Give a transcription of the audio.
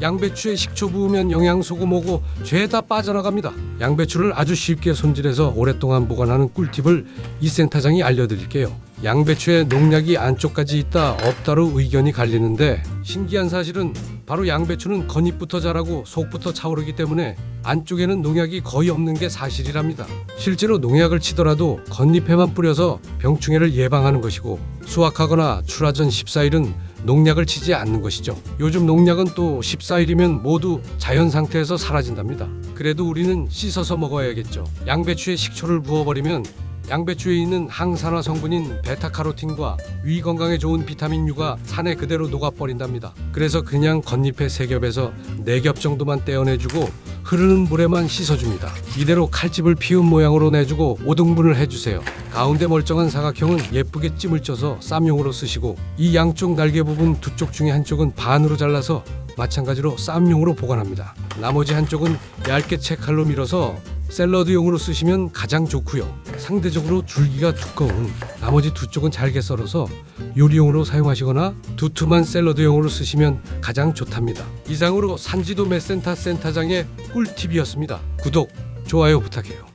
양배추에 식초 부으면 영양소고 뭐고 죄다 빠져나갑니다. 양배추를 아주 쉽게 손질해서 오랫동안 보관하는 꿀팁을 이 센터장이 알려드릴게요. 양배추에 농약이 안쪽까지 있다 없다로 의견이 갈리는데 신기한 사실은 바로 양배추는 겉잎부터 자라고 속부터 차오르기 때문에 안쪽에는 농약이 거의 없는 게 사실이랍니다. 실제로 농약을 치더라도 겉잎에만 뿌려서 병충해를 예방하는 것이고 수확하거나 출하 전 14일은 농약을 치지 않는 것이죠. 요즘 농약은 또 14일이면 모두 자연 상태에서 사라진답니다. 그래도 우리는 씻어서 먹어야겠죠. 양배추에 식초를 부어버리면 양배추에 있는 항산화 성분인 베타카로틴과 위 건강에 좋은 비타민 U가 산에 그대로 녹아버린답니다. 그래서 그냥 겉잎에 세 겹에서 네 겹 정도만 떼어내주고 흐르는 물에만 씻어줍니다. 이대로 칼집을 피운 모양으로 내주고 5등분을 해주세요. 가운데 멀쩡한 사각형은 예쁘게 찜을 쪄서 쌈용으로 쓰시고 이 양쪽 날개 부분 두 쪽 중에 한쪽은 반으로 잘라서 마찬가지로 쌈용으로 보관합니다. 나머지 한쪽은 얇게 채 칼로 밀어서 샐러드용으로 쓰시면 가장 좋고요. 상대적으로 줄기가 두꺼운 나머지 두 쪽은 잘게 썰어서 요리용으로 사용하시거나 두툼한 샐러드용으로 쓰시면 가장 좋답니다. 이상으로 산지도 메센터 센터장의 꿀팁이었습니다. 구독, 좋아요 부탁해요.